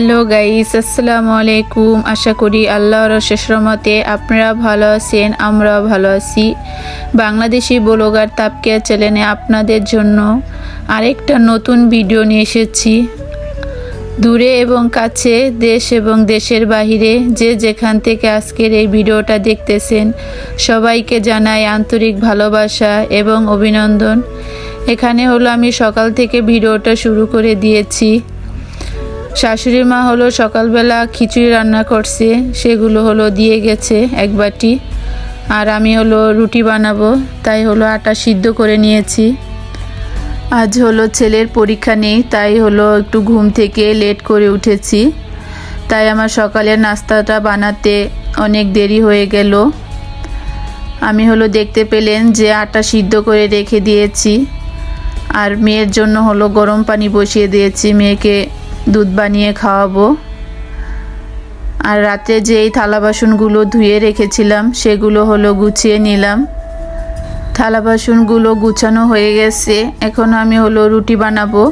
Hello guys আসসালামু আলাইকুম আশা করি আল্লাহর রহমতে আপনারা ভালো আছেন, আমরাও ভালো আছি। বাংলাদেশি ব্লগার তাপকিয়া চ্যানেলে আপনাদের জন্য আরেকটা নতুন ভিডিও নিয়ে এসেছি। দূরে এবং কাছে, দেশ এবং দেশের বাহিরে যে যেখান থেকে আজকের এই ভিডিওটা দেখতেছেন, সবাইকে জানাই আন্তরিক ভালোবাসা এবং অভিনন্দন। এখানে হলো আমি সকাল থেকে ভিডিওটা শুরু করে দিয়েছি। শাশুড়ি মা হলো সকালবেলা খিচুড়ি রান্না করছে, সেগুলো হলো দিয়ে গেছে এক বাটি। আর আমি হলো রুটি বানাবো, তাই হলো আটা সিদ্ধ করে নিয়েছি। আজ হলো ছেলের পরীক্ষা নেই, তাই হলো একটু ঘুম থেকে লেট করে উঠেছি। তাই আমার সকালের নাস্তাটা বানাতে অনেক দেরি হয়ে গেল। আমি হলো দেখতে পেলেন যে আটা সিদ্ধ করে রেখে দিয়েছি। আর মেয়ের জন্য হলো গরম পানি বসিয়ে দিয়েছি, মেয়েকে দুধ বানিয়ে খাওয়াবো। আর রাতে যে এই থালা বাসনগুলো ধুয়ে রেখেছিলাম, সেগুলো হলো গুছিয়ে নিলাম। থালা বাসনগুলো গুছানো হয়ে গেছে, এখন আমি হলো রুটি বানাবো।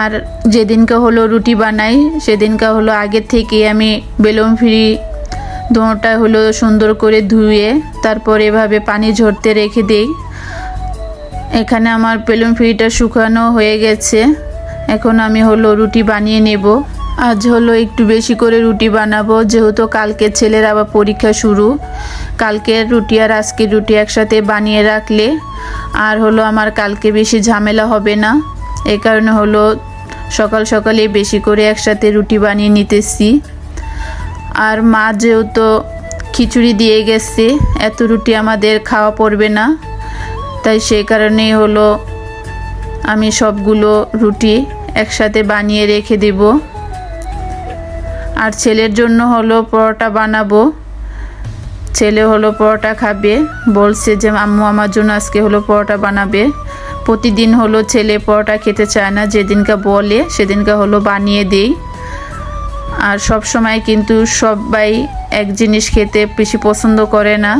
আর যেদিনকে হলো রুটি বানাই, সেদিনকে হলো আগের থেকে আমি বেলুন ফ্রি দোঁটা হলো সুন্দর করে ধুয়ে, তারপর এভাবে পানি ঝরতে রেখে দিই। এখানে আমার বেলুন ফ্রিটা শুকানো হয়ে গেছে। এখন আমি হলো রুটি বানিয়ে নেব। আজ হলো একটু বেশি করে রুটি বানাবো, যেহেতু কালকে ছেলের আবার পরীক্ষা শুরু। কালকের রুটি আর আজকের রুটি একসাথে বানিয়ে রাখলে আর হলো আমার কালকে বেশি ঝামেলা হবে না। এই কারণে হলো সকাল সকালে বেশি করে একসাথে রুটি বানিয়ে নিতেছি। আর মা যেহেতু খিচুড়ি দিয়ে গেছে, এত রুটি আমাদের খাওয়া পড়বে না। তাই সেই কারণেই হলো আমি সবগুলো রুটি একসাথে বানিয়ে রেখে দেব। আর ছেলের জন্য হলো পরোটা বানাবো। ছেলে হলো পরোটা খাবে। বলছে যে, আম্মু, আমার জন্য আজকে হলো পরোটা বানাবে। প্রতিদিন হলো ছেলে পরোটা খেতে চায় না। যেদিনকে বলে, সেদিনকে হলো বানিয়ে দেই। আর সব সময় কিন্তু সবাই এক জিনিস খেতে বেশি পছন্দ করে না।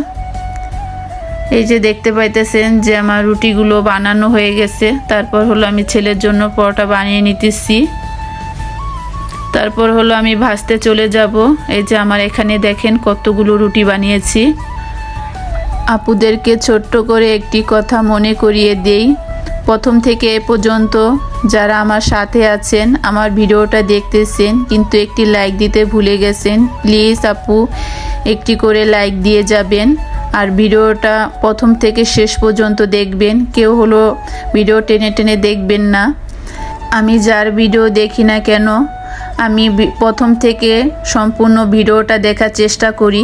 এই যে দেখতে পাইতেছেন যে আমার রুটিগুলো বানানো হয়ে গেছে। তারপর হলো আমি ছেলের জন্য পরোটা বানিয়ে নিতেছি। তারপর হলো আমি ভাজতে চলে যাব। এই যে আমার এখানে দেখেন কতগুলো রুটি বানিয়েছি। আপুদেরকে ছোট্ট করে একটি কথা মনে করিয়ে দেই। প্রথম থেকে এ পর্যন্ত যারা আমার সাথে আছেন, আমার ভিডিওটা দেখতেছেন, কিন্তু একটি লাইক দিতে ভুলে গেছেন প্লিজ আপু, একটি করে লাইক দিয়ে যাবেন। আর ভিডিওটা প্রথম থেকে শেষ পর্যন্ত দেখবেন। কেউ হলো ভিডিও টেনে টেনে দেখবেন না। আমি যার ভিডিও দেখি না কেন, আমি প্রথম থেকে সম্পূর্ণ ভিডিওটা দেখার চেষ্টা করি।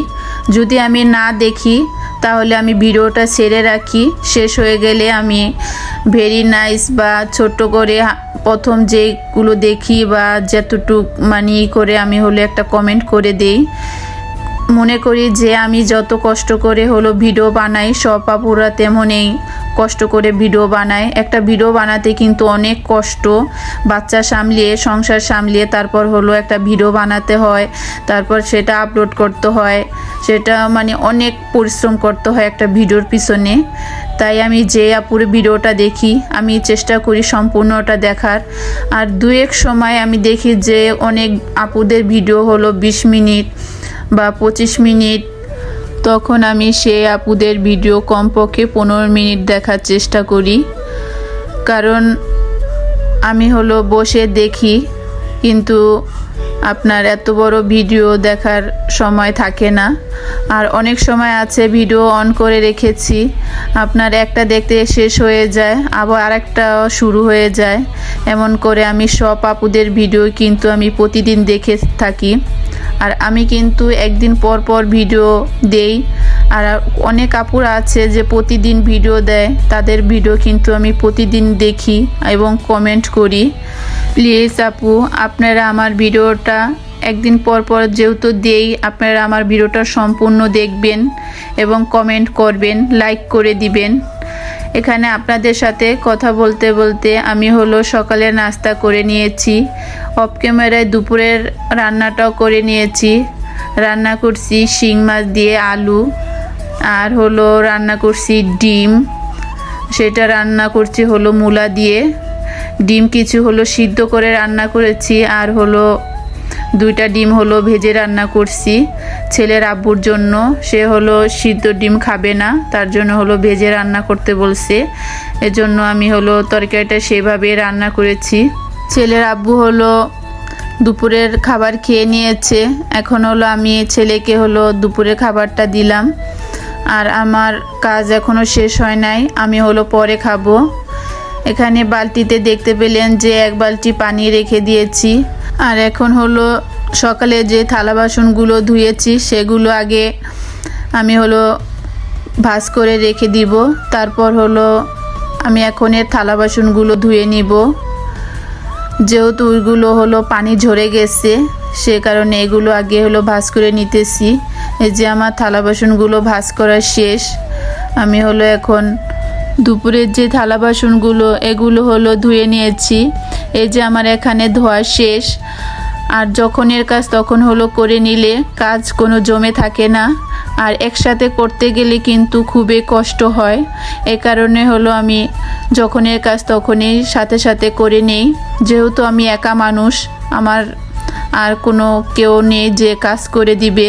যদি আমি না দেখি, তাহলে আমি ভিডিওটা সেরে রাখি। শেষ হয়ে গেলে আমি ভেরি নাইস বা ছোট্ট করে প্রথম যেগুলো দেখি বা যতটুক মানি করে আমি হলে একটা কমেন্ট করে দেই। মনে করি যে আমি যত কষ্ট করে হলো ভিডিও বানাই, সব আপুরা তেমনই কষ্ট করে ভিডিও বানায়। একটা ভিডিও বানাতে কিন্তু অনেক কষ্ট। বাচ্চা সামলিয়ে, সংসার সামলিয়ে তারপর হলো একটা ভিডিও বানাতে হয়, তারপর সেটা আপলোড করতে হয়। সেটা মানে অনেক পরিশ্রম করতে হয় একটা ভিডিওর পিছনে। তাই আমি যে আপুর ভিডিওটা দেখি, আমি চেষ্টা করি সম্পূর্ণটা দেখার। আর দু এক সময় আমি দেখি যে অনেক আপুদের ভিডিও হলো বিশ মিনিট বা পঁচিশ মিনিট, তখন আমি সে আপুদের ভিডিও কমপক্ষে পনেরো মিনিট দেখার চেষ্টা করি। কারণ আমি হলো বসে দেখি, কিন্তু আপনার এত বড় ভিডিও দেখার সময় থাকে না। আর অনেক সময় আছে ভিডিও অন করে রেখেছি, আপনার একটা দেখতে শেষ হয়ে যায়, আবার আরেকটা শুরু হয়ে যায়। এমন করে আমি সব আপুদের ভিডিও কিন্তু আমি প্রতিদিন দেখে থাকি। আর আমি কিন্তু একদিন পর পর ভিডিও দেই। আর অনেক আপুরা আছে যে প্রতিদিন ভিডিও দেয়, তাদের ভিডিও কিন্তু আমি প্রতিদিন দেখি এবং কমেন্ট করি। প্লিজ আপু, আপনারা আমার ভিডিওটা একদিন পর পর যেহেতু দেই, আপনারা আমার ভিডিওটা সম্পূর্ণ দেখবেন এবং কমেন্ট করবেন লাইক করে দিবেন। এখানে আপনাদের সাথে কথা বলতে বলতে আমি হলো সকালে নাস্তা করে নিয়েছি অফ ক্যামেরায় দুপুরের রান্নাটাও করে নিয়েছি। রান্না করছি শিং মাছ দিয়ে আলু, আর হলো রান্না করছি ডিম। সেটা রান্না করছি হলো মূলা দিয়ে। ডিম কিছু হলো সিদ্ধ করে রান্না করেছি, আর হলো দুইটা ডিম হলো ভেজে রান্না করছি। ছেলের আব্বুর জন্য। সে হলো সিদ্ধ ডিম খাবে না, তার জন্য হলো ভেজে রান্না করতে বলছে। এজন্য আমি হলো তরকারিটা সেভাবে রান্না করেছি। ছেলের আব্বু হলো দুপুরের খাবার খেয়ে নিয়েছে। এখন হলো আমি ছেলেকে হলো দুপুরের খাবারটা দিলাম। আর আমার কাজ এখনও শেষ হয় নাই, আমি হলো পরে খাব। এখানে বালতিতে দেখতে পেলেন যে এক বালতি পানি রেখে দিয়েছি। আর এখন হলো সকালে যে থালা বাসনগুলো ধুয়েছি, সেগুলো আগে আমি হলো ভাজ করে রেখে দিব। তারপর হলো আমি এখন এর থালা বাসনগুলো ধুয়ে নিব। যেহেতু ওইগুলো হলো পানি ঝরে গেছে, সে কারণে এগুলো আগে হলো ভাজ করে নিতেছি। এই যে আমার থালা বাসনগুলো ভাজ করা শেষ, আমি হলো এখন দুপুরের যে থালা বাসনগুলো, এগুলো হলো ধুয়ে নিয়েছি। এই যে আমার এখানে ধোয়া শেষ। আর যখন এর কাজ তখন হলো করে নিলে, কাজ কোনো জমে থাকে না। আর একসাথে করতে গেলে কিন্তু খুবই কষ্ট হয়। এ কারণে হলো আমি যখনের কাজ তখনই সাথে সাথে করে নেই। যেহেতু আমি একা মানুষ, আমার আর কোনো কেউ নেই যে কাজ করে দিবে।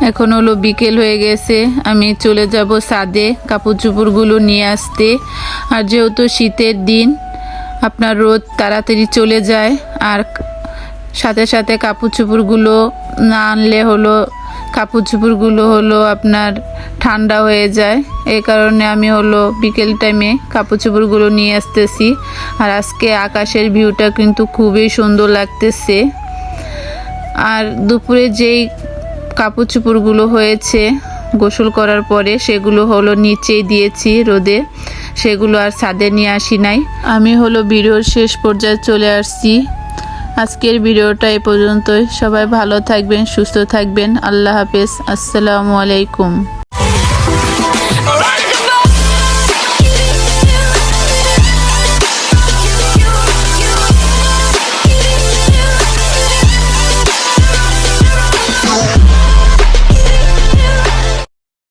এখন হলো বিকেল হয়ে গেছে, আমি চলে যাব সাদে কাপড় চোপড়গুলো নিয়ে আসতে। আর যেহেতু শীতের দিন আপনার রোদ তাড়াতাড়ি চলে যায় আর সাথে সাথে কাপড় চোপড়গুলো না আনলে হলো, কাপড় চোপড়গুলো হলো আপনার ঠান্ডা হয়ে যায়। এই কারণে আমি হলো বিকেল টাইমে কাপড় চোপড়গুলো নিয়ে আসতেছি। আর আজকে আকাশের ভিউটা কিন্তু খুবই সুন্দর লাগতেছে। আর দুপুরে যেই কাপড় চোপড়গুলো হয়েছে গোসল করার পরে সেগুলো হলো নিচেই দিয়েছি রোদে। সেগুলো আর ছাদে নিয়ে আসি নাই। আমি হলো ভিডিওর শেষ পর্যায়ে চলে আসছি। আজকের ভিডিওটা এ পর্যন্তই। সবাই ভালো থাকবেন, সুস্থ থাকবেন। আল্লাহ হাফেজ। আসসালামু আলাইকুম।